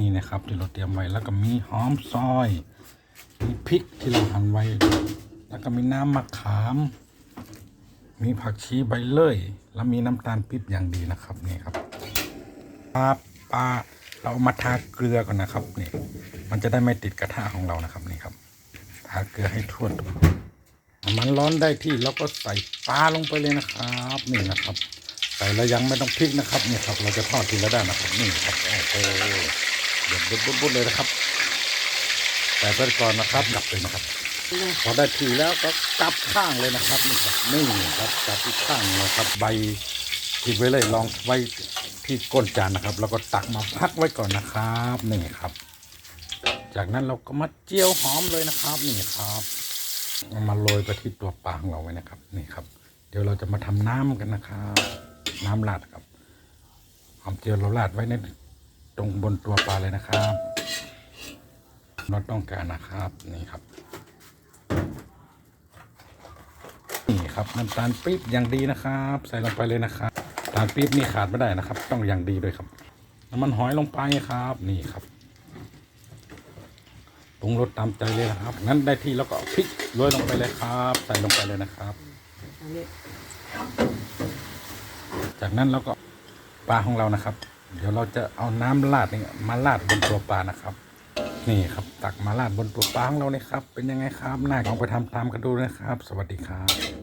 นี่นะครับที่เราเตรียมไว้แล้วก็มีหอมซอย มีพริกที่เราหั่นไว้ แล้วก็มีน้ำมะขาม มีผักชีใบเลื่อย แล้วมีน้ำตาลปี๊บอย่างดีนะครับนี่ครับปลาปลาเรามาทาเกลือก่อนนะครับนี่มันจะได้ไม่ติดกระทะของเรานะครับนี่ครับ ทาเกลือให้ทั่วตัวมันร้อนได้ที่แล้วก็ใส่ปลาลงไปเลยนะครับนี่นะครับใส่แล้วยังไม่ต้องพลิกนะครับนี่ครับ เราจะทอดทีละด้านนะครับนี่ครับโอ้โห เดือดบุดๆเลยนะครับแต่ไปก่อนนะครับดับเลยนะครับ พอได้ทีแล้วก็กลับข้างเลยนะครับนี่ครับนี่ครับกลับอีกข้างนะครับใบทิ้งไว้เลยลองไว้ที่ก้นจานนะครับ แล้วก็ตักมาพักไว้ก่อนนะครับนี่ครับ จากนั้นเราก็มาเจียวหอมเลยนะครับนี่ครับมาโรยไปที่ตัวปลาของเราไว้นะครับนี่ครับ เดี๋ยวเราจะมาทำน้ำกันนะครับ น้ำราดครับหอมเจียวเราราดไว้ใน ตรงบนตัวปลาเลยนะครับเราต้องการนะครับนี่ครับ นี่ครับน้ำตาลปี๊บอย่างดีนะครับ ใส่ลงไปเลยนะครับน้ำตาลปี๊บนี่ขาดไม่ได้นะครับ ต้องอย่างดีด้วยครับน้ำมันหอยลงไปครับ นี่ครับปรุงรสตามใจเลยนะครับ งั้นได้ที่แล้วก็พริกโรยลงไปเลยครับ ใส่ลงไปเลยนะครับ จากนั้นเราก็ปลาของเรานะครับ เดี๋ยวเราจะเอาน้ำราดนี่มาราดบนตัวปลานะครับ นี่ครับตักมาราดบนตัวปลาของเราเนี่ยครับ เป็นยังไงครับน่าลองไปทำตามกันดูนะครับ สวัสดีครับ